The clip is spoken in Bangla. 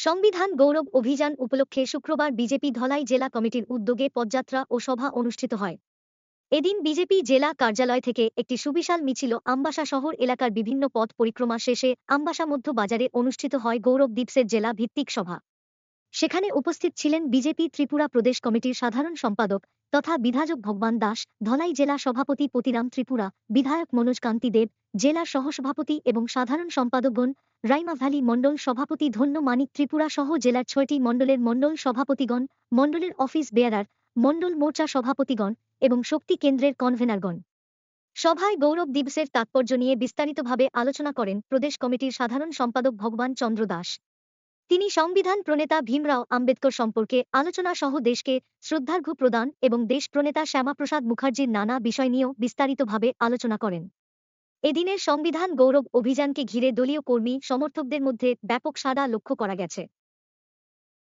সংবিধান গৌরব অভিযান উপলক্ষে শুক্রবার বিজেপি ধলাই জেলা কমিটির উদ্যোগে পদযাত্রা ও সভা অনুষ্ঠিত হয়। এদিন বিজেপি জেলা কার্যালয় থেকে একটি সুবিশাল মিছিল আমবাসা শহর এলাকার বিভিন্ন পথ পরিক্রমা শেষে আমবাসা মধ্য বাজারে অনুষ্ঠিত হয় গৌরব দ্বীপসের জেলা ভিত্তিক সভা। সেখানে উপস্থিত ছিলেন বিজেপি ত্রিপুরা প্রদেশ কমিটির সাধারণ সম্পাদক তথা বিধায়ক ভগবান দাস, ধলাই জেলা সভাপতি পতিরাম ত্রিপুরা, বিধায়ক মনোজ কান্তি দেব জেলার সহসভাপতি এবং সাধারণ সম্পাদকগণ রাইমা ভ্যালি মণ্ডল সভাপতি ধন্য মানিক ত্রিপুরা সহ জেলার ছয়টি মণ্ডলের মণ্ডল সভাপতিগণ, মণ্ডলের অফিস বেয়ারার, মণ্ডল মোর্চা সভাপতিগণ এবং শক্তি কেন্দ্রের কনভেনারগণ। সভায় গৌরব দিবসের তাৎপর্য নিয়ে বিস্তারিতভাবে আলোচনা করেন প্রদেশ কমিটির সাধারণ সম্পাদক ভগবান চন্দ্র দাস। তিনি সংবিধান প্রণেতা ভীমরাও আম্বেদকর সম্পর্কে আলোচনা সহ দেশকে শ্রদ্ধার্ঘ্য প্রদান এবং দেশ প্রণেতা শ্যামাপ্রসাদ মুখার্জির নানা বিষয় নিয়েও বিস্তারিতভাবে আলোচনা করেন। এদিনের সংবিধান গৌরব অভিযানকে ঘিরে দলীয় কর্মী সমর্থকদের মধ্যে ব্যাপক সাদা লক্ষ্য করা গেছে।